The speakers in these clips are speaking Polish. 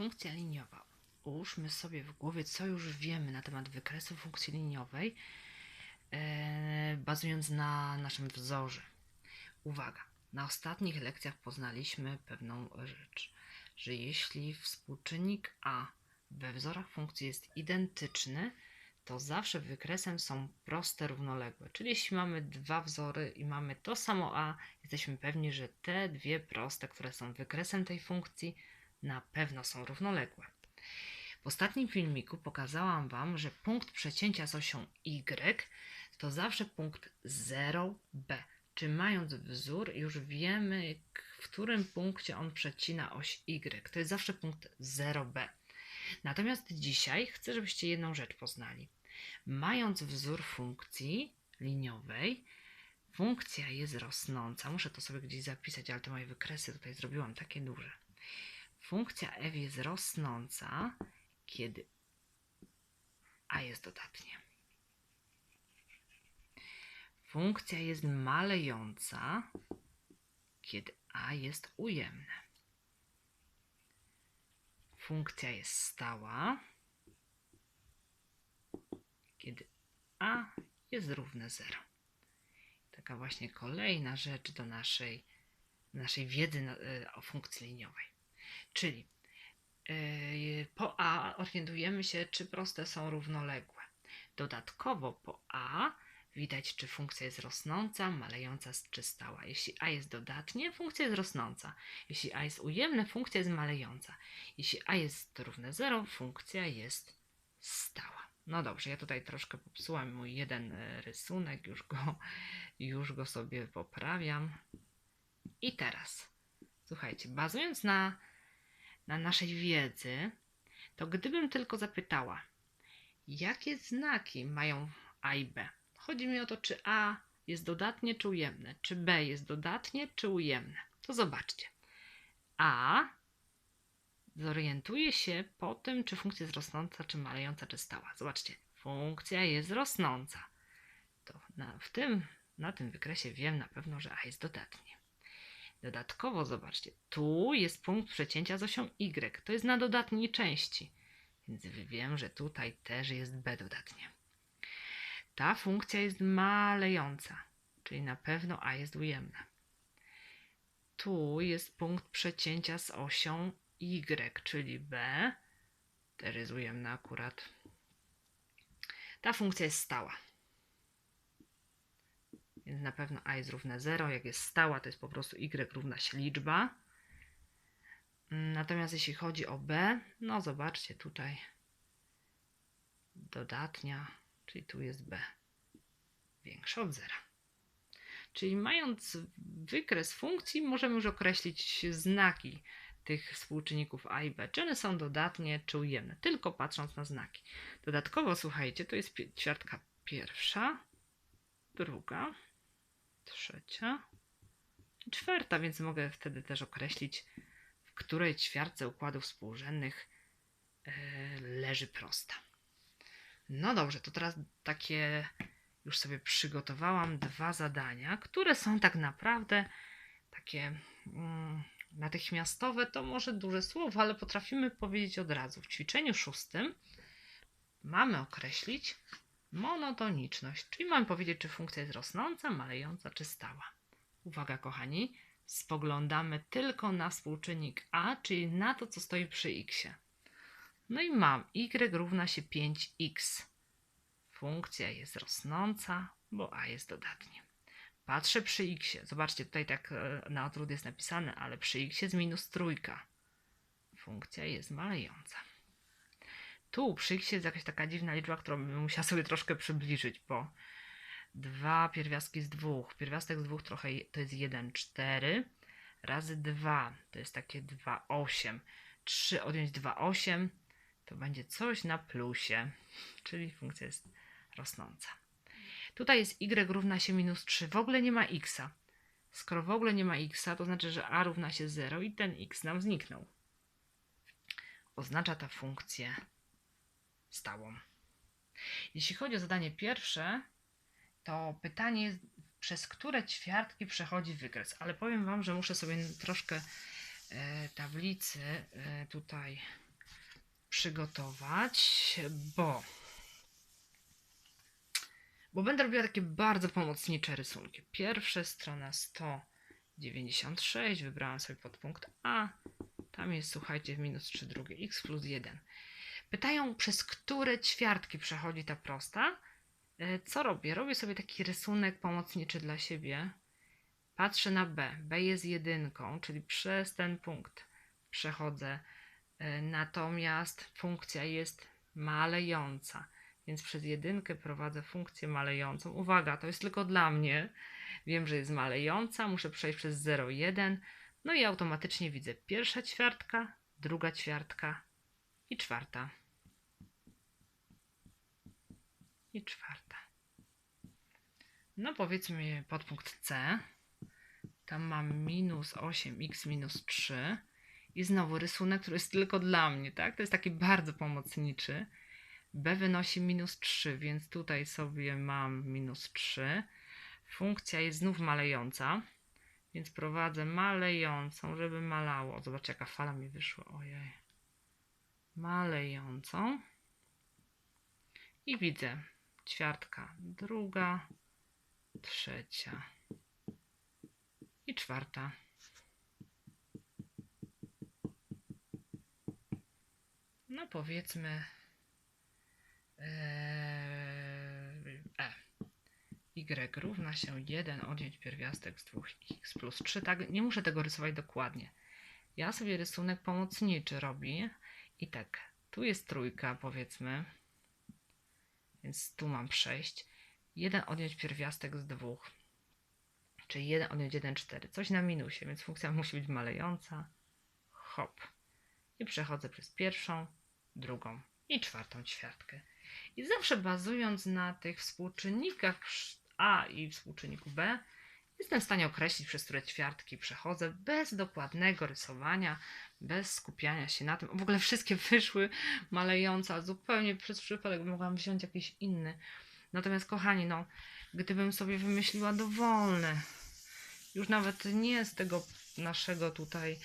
Funkcja liniowa. Ułóżmy sobie w głowie, co już wiemy na temat wykresu funkcji liniowej, e, bazując na naszym wzorze. Uwaga, na ostatnich lekcjach poznaliśmy pewną rzecz, że jeśli współczynnik a we wzorach funkcji jest identyczny, to zawsze wykresem są proste równoległe. Czyli jeśli mamy dwa wzory i mamy to samo a, jesteśmy pewni, że te dwie proste, które są wykresem tej funkcji, na pewno są równoległe. W ostatnim filmiku pokazałam Wam, że punkt przecięcia z osią y to zawsze punkt 0b. Czy mając wzór, już wiemy, w którym punkcie on przecina oś y. To jest zawsze punkt 0b. Natomiast dzisiaj chcę, żebyście jedną rzecz poznali. Mając wzór funkcji liniowej, funkcja jest rosnąca. Muszę to sobie gdzieś zapisać, ale te moje wykresy tutaj zrobiłam takie duże. Funkcja f jest rosnąca, kiedy a jest dodatnie. Funkcja jest malejąca, kiedy a jest ujemne. Funkcja jest stała, kiedy a jest równe 0. Taka właśnie kolejna rzecz do naszej, naszej wiedzy na, e, o funkcji liniowej. Czyli e, po a orientujemy się, czy proste są równoległe. Dodatkowo po a widać, czy funkcja jest rosnąca, malejąca czy stała. Jeśli a jest dodatnie, funkcja jest rosnąca. Jeśli a jest ujemne, funkcja jest malejąca. Jeśli a jest równe 0, funkcja jest stała. No dobrze, ja tutaj troszkę popsułam mój jeden e, rysunek, już go, już go sobie poprawiam. I teraz, słuchajcie, bazując na, na naszej wiedzy, to gdybym tylko zapytała, jakie znaki mają A i B? Chodzi mi o to, czy A jest dodatnie, czy ujemne, czy B jest dodatnie, czy ujemne. To zobaczcie. A zorientuje się po tym, czy funkcja jest rosnąca, czy malejąca, czy stała. Zobaczcie, funkcja jest rosnąca. To na, w tym, na tym wykresie wiem na pewno, że A jest dodatnie. Dodatkowo zobaczcie, tu jest punkt przecięcia z osią Y. To jest na dodatniej części. Więc wiem, że tutaj też jest B dodatnie. Ta funkcja jest malejąca, czyli na pewno A jest ujemna. Tu jest punkt przecięcia z osią Y, czyli B. Też jest ujemna akurat. Ta funkcja jest stała. Więc na pewno A jest równe 0. Jak jest stała, to jest po prostu Y równa się liczba. Natomiast jeśli chodzi o B, no zobaczcie tutaj dodatnia, czyli tu jest B większa od zera. Czyli mając wykres funkcji, możemy już określić znaki tych współczynników A i B, czy one są dodatnie, czy ujemne, tylko patrząc na znaki. Dodatkowo, słuchajcie, to jest ćwiartka pierwsza, druga, trzecia i czwarta, więc mogę wtedy też określić, w której ćwiartce układów współrzędnych e, leży prosta. No dobrze, to teraz takie już sobie przygotowałam dwa zadania, które są tak naprawdę takie mm, natychmiastowe. To może duże słowo, ale potrafimy powiedzieć od razu. W ćwiczeniu szóstym mamy określić monotoniczność, czyli mamy powiedzieć, czy funkcja jest rosnąca, malejąca, czy stała. Uwaga, kochani, spoglądamy tylko na współczynnik a, czyli na to, co stoi przy x. No i mam y równa się 5x. Funkcja jest rosnąca, bo a jest dodatnie. Patrzę przy x. Zobaczcie, tutaj tak e, na odwrót jest napisane, ale przy x jest minus trójka. Funkcja jest malejąca. Tu przy x jest jakaś taka dziwna liczba, którą bym musiała sobie troszkę przybliżyć, bo dwa pierwiastki z dwóch. Pierwiastek z dwóch trochę to jest 1, 4 razy 2 to jest takie 2, 8. 3 odjąć 2, 8 to będzie coś na plusie, czyli funkcja jest rosnąca. Tutaj jest y równa się minus 3. W ogóle nie ma x. Skoro w ogóle nie ma x, to znaczy, że a równa się 0 i ten x nam zniknął. Oznacza ta funkcję stałą. Jeśli chodzi o zadanie pierwsze, to pytanie jest, przez które ćwiartki przechodzi wykres. Ale powiem Wam, że muszę sobie troszkę e, tablicy e, tutaj przygotować, bo bo będę robiła takie bardzo pomocnicze rysunki. Pierwsza strona 196, wybrałam sobie podpunkt A. Tam jest, słuchajcie, w minus 3 drugie, x plus 1. Pytają, przez które ćwiartki przechodzi ta prosta. E, Co robię? Robię sobie taki rysunek pomocniczy dla siebie. Patrzę na B. B jest jedynką, czyli przez ten punkt przechodzę. E, Natomiast funkcja jest malejąca, więc przez jedynkę prowadzę funkcję malejącą. Uwaga, to jest tylko dla mnie. Wiem, że jest malejąca, muszę przejść przez 0, 1. No i automatycznie widzę pierwsza ćwiartka, druga ćwiartka i czwarta. I czwarta. No powiedzmy podpunkt C. Tam mam minus 8x minus 3. I znowu rysunek, który jest tylko dla mnie, tak? To jest taki bardzo pomocniczy. B wynosi minus 3, więc tutaj sobie mam minus 3. Funkcja jest znów malejąca, więc prowadzę malejącą, żeby malało. Zobaczcie, jaka fala mi wyszła. Ojej. Malejącą. I widzę ćwiartka druga, trzecia i czwarta. No powiedzmy eee, E. Y równa się 1 odjąć pierwiastek z 2x plus 3. Tak, nie muszę tego rysować dokładnie. Ja sobie rysunek pomocniczy robię i tak, tu jest trójka powiedzmy, więc tu mam 6. 1 odjąć pierwiastek z 2, czyli 1 odjąć 1, 4. Coś na minusie, więc funkcja musi być malejąca. Hop. I przechodzę przez pierwszą, drugą i czwartą ćwiartkę. I zawsze bazując na tych współczynnikach A i współczynniku B, jestem w stanie określić, przez które ćwiartki przechodzę bez dokładnego rysowania, bez skupiania się na tym. W ogóle wszystkie wyszły malejące, a zupełnie przez przypadek mogłam wziąć jakiś inny. Natomiast, kochani, no, gdybym sobie wymyśliła dowolne, już nawet nie z tego naszego tutaj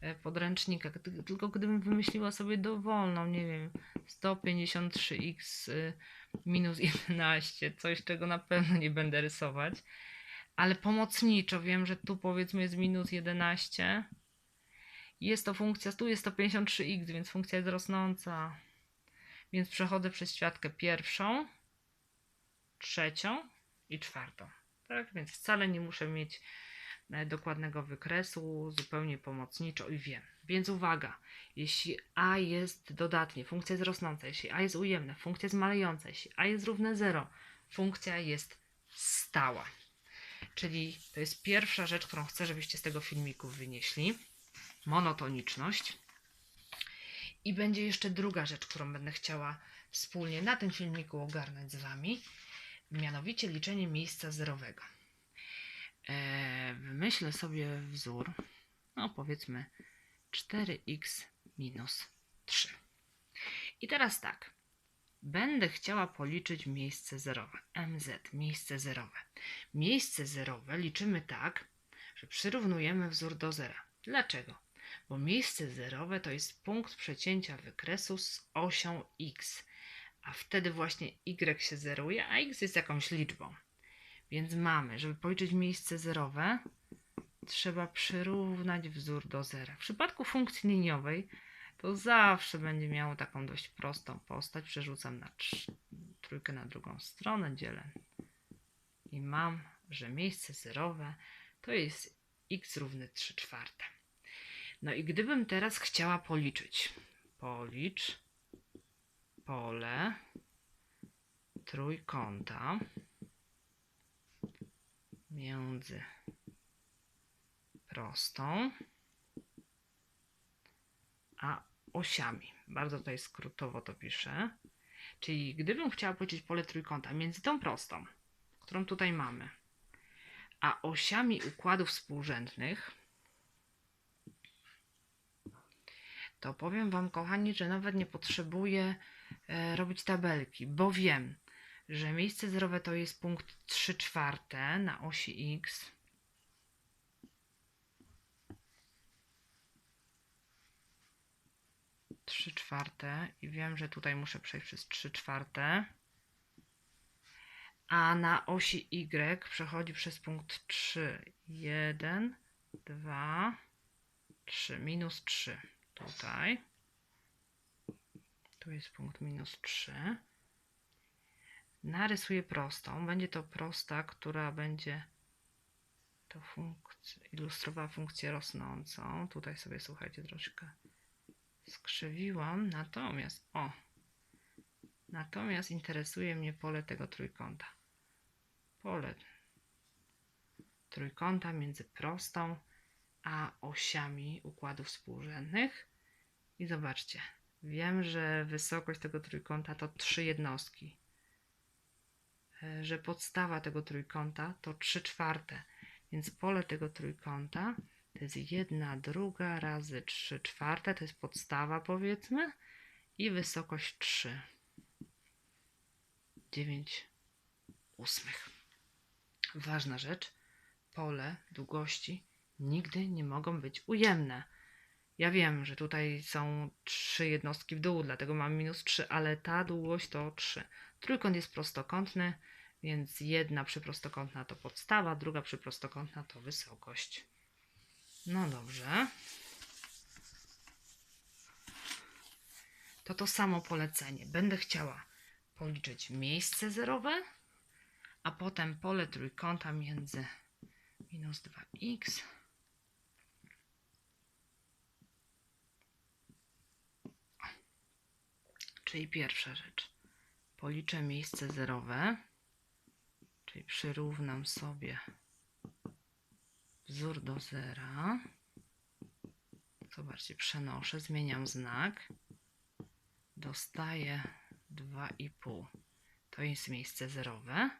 e, podręcznika, tylko gdybym wymyśliła sobie dowolną, nie wiem, 153x y, minus 11, coś czego na pewno nie będę rysować, ale pomocniczo wiem, że tu powiedzmy jest minus 11. Jest to funkcja, tu jest to 53x, więc funkcja jest rosnąca. Więc przechodzę przez ćwiartkę pierwszą, trzecią i czwartą. Tak, więc wcale nie muszę mieć e, dokładnego wykresu, zupełnie pomocniczo i wiem. Więc uwaga, jeśli a jest dodatnie, funkcja jest rosnąca, jeśli a jest ujemne, funkcja jest malejąca, jeśli a jest równe 0, funkcja jest stała. Czyli to jest pierwsza rzecz, którą chcę, żebyście z tego filmiku wynieśli. Monotoniczność. I będzie jeszcze druga rzecz, którą będę chciała wspólnie na tym filmiku ogarnąć z Wami, mianowicie liczenie miejsca zerowego. Eee, wymyślę sobie wzór, no powiedzmy 4x minus 3. I teraz tak, będę chciała policzyć miejsce zerowe, mz, miejsce zerowe. Miejsce zerowe liczymy tak, że przyrównujemy wzór do zera. Dlaczego? Bo miejsce zerowe to jest punkt przecięcia wykresu z osią x, a wtedy właśnie y się zeruje, a x jest jakąś liczbą. Więc mamy, żeby policzyć miejsce zerowe, trzeba przyrównać wzór do zera. W przypadku funkcji liniowej to zawsze będzie miało taką dość prostą postać. Przerzucam na trójkę na drugą stronę, dzielę i mam, że miejsce zerowe to jest x równy 3 czwarte. No i gdybym teraz chciała policzyć, policz pole trójkąta między prostą a osiami. Bardzo tutaj skrótowo to piszę. Czyli gdybym chciała policzyć pole trójkąta między tą prostą, którą tutaj mamy, a osiami układów współrzędnych, to powiem Wam, kochani, że nawet nie potrzebuję e, robić tabelki, bo wiem, że miejsce zerowe to jest punkt 3 czwarte na osi x. 3 czwarte i wiem, że tutaj muszę przejść przez 3 czwarte. A na osi Y przechodzi przez punkt 3. 1, 2, 3. Minus 3. Tutaj. Tu jest punkt minus 3. Narysuję prostą. Będzie to prosta, która będzie to funkc- ilustrowała funkcję rosnącą. Tutaj sobie słuchajcie troszkę skrzywiłam. Natomiast o natomiast interesuje mnie pole tego trójkąta. Pole trójkąta między prostą a osiami układów współrzędnych. I zobaczcie, wiem, że wysokość tego trójkąta to trzy jednostki. E, Że podstawa tego trójkąta to 3 czwarte. Więc pole tego trójkąta to jest jedna druga razy 3 czwarte, to jest podstawa powiedzmy i wysokość 3. 9 ósmych. Ważna rzecz, pole długości nigdy nie mogą być ujemne. Ja wiem, że tutaj są trzy jednostki w dół, dlatego mam minus 3, ale ta długość to 3. Trójkąt jest prostokątny, więc jedna przyprostokątna to podstawa, druga przyprostokątna to wysokość. No dobrze. To to samo polecenie. Będę chciała policzyć miejsce zerowe, a potem pole trójkąta między minus 2x Czyli pierwsza rzecz. Policzę miejsce zerowe, czyli przyrównam sobie wzór do zera. Zobaczcie, przenoszę, zmieniam znak. Dostaję 2,5. To jest miejsce zerowe.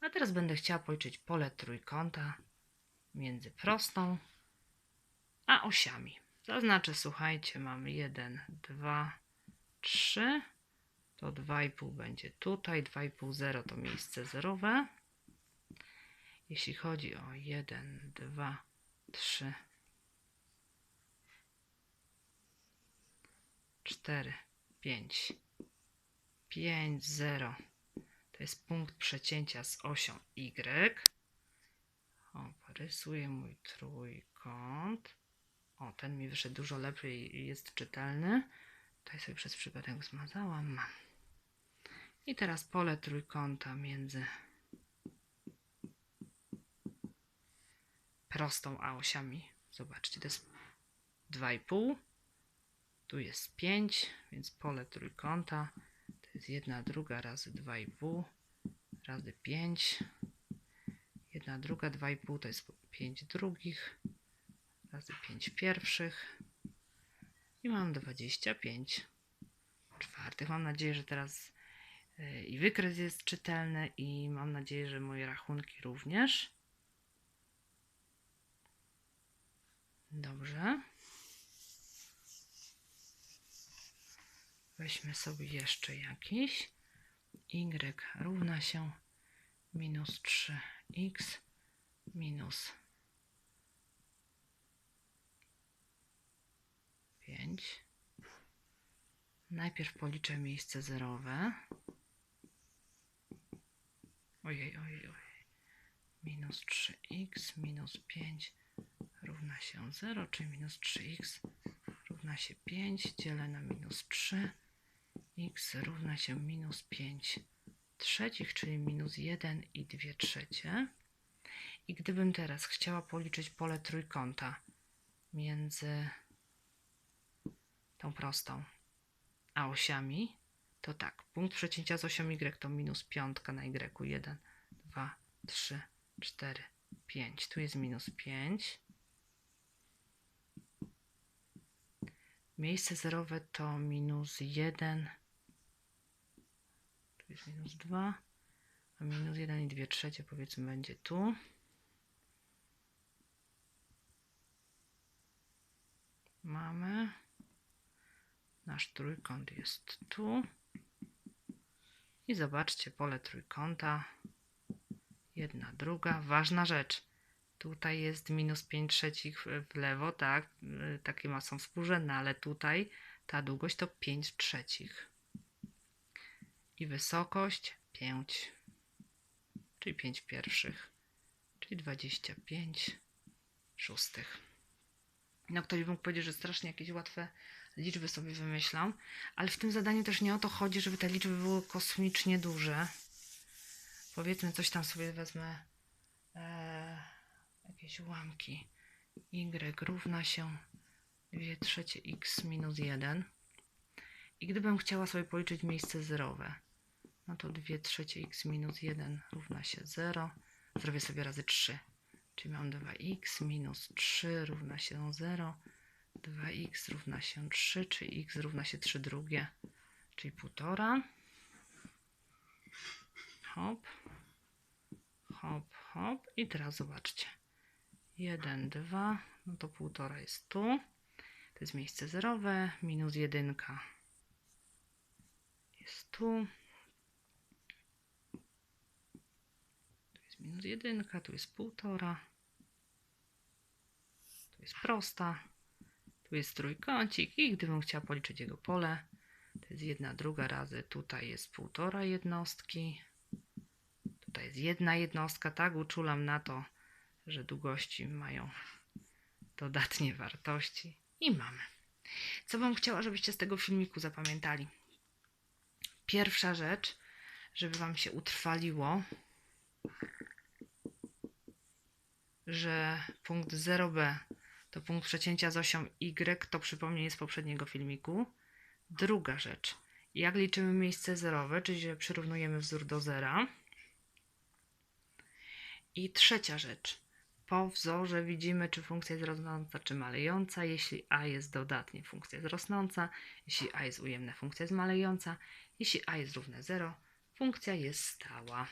A teraz będę chciała policzyć pole trójkąta między prostą a osiami. Zaznaczę, słuchajcie, mam 1, 2, 3, to 2,5 będzie tutaj, 2,5, 0 to miejsce zerowe. Jeśli chodzi o 1, 2, 3, 4, 5, 5, 0 to jest punkt przecięcia z osią Y. O, rysuję mój trójkąt. O, ten mi wyszedł dużo lepiej jest czytelny. Tutaj sobie przez przypadek zmazałam. I teraz pole trójkąta między prostą a osiami. Zobaczcie, to jest 2,5. Tu jest 5, więc pole trójkąta to jest 1 druga razy 2,5 razy 5. 1 druga 2,5 to jest 5 drugich razy 5 pierwszych. I mam 25 czwartych. Mam nadzieję, że teraz y, i wykres jest czytelny i mam nadzieję, że moje rachunki również. Dobrze. Weźmy sobie jeszcze jakiś. Y równa się minus 3x minus 5. Najpierw policzę miejsce zerowe. Ojej, ojej, ojej. Minus 3x minus 5 równa się 0, czyli minus 3x równa się 5, dzielę na minus 3. x równa się minus 5 trzecich, czyli minus 1 i 2 trzecie. I gdybym teraz chciała policzyć pole trójkąta między tą prostą a osiami, to tak, punkt przecięcia z osią y to minus piątka na y, 1, 2, 3, 4, 5. Tu jest minus 5. Miejsce zerowe to minus 1, tu jest minus 2, a minus 1 i 2 trzecie powiedzmy będzie tu. Mamy. Nasz trójkąt jest tu. I zobaczcie pole trójkąta. Jedna, druga. Ważna rzecz. Tutaj jest minus 5 trzecich w- lewo, tak? Y, Takie ma są współrzędne, ale tutaj ta długość to 5 trzecich. I wysokość 5, czyli 5 pierwszych, czyli 25 szóstych. No ktoś by mógł powiedzieć, że strasznie jakieś łatwe liczby sobie wymyślam, ale w tym zadaniu też nie o to chodzi, żeby te liczby były kosmicznie duże. Powiedzmy, coś tam sobie wezmę, e, jakieś ułamki. Y równa się 2 trzecie x minus 1. I gdybym chciała sobie policzyć miejsce zerowe, no to 2 trzecie x minus 1 równa się 0. Zrobię sobie razy 3. Czyli mam 2x minus 3 równa się 0. 2x równa się 3, czyli x równa się 3 drugie, czyli 1,5. Hop, hop, hop. I teraz zobaczcie. 1, 2, no to 1,5 jest tu. To jest miejsce zerowe, minus 1 jest tu. Tu jest minus 1, tu jest 1,5. Tu jest prosta. Tu jest trójkącik i gdybym chciała policzyć jego pole, to jest jedna druga razy, tutaj jest półtora jednostki, tutaj jest jedna jednostka, tak, uczulam na to, że długości mają dodatnie wartości i mamy. Co bym chciała, żebyście z tego filmiku zapamiętali? Pierwsza rzecz, żeby Wam się utrwaliło, że punkt 0b to punkt przecięcia z osią Y, to przypomnienie z poprzedniego filmiku. Druga rzecz, jak liczymy miejsce zerowe, czyli że przyrównujemy wzór do zera. I trzecia rzecz, po wzorze widzimy, czy funkcja jest rosnąca, czy malejąca. Jeśli a jest dodatnie, funkcja jest rosnąca. Jeśli a jest ujemne, funkcja jest malejąca. Jeśli a jest równe 0, funkcja jest stała.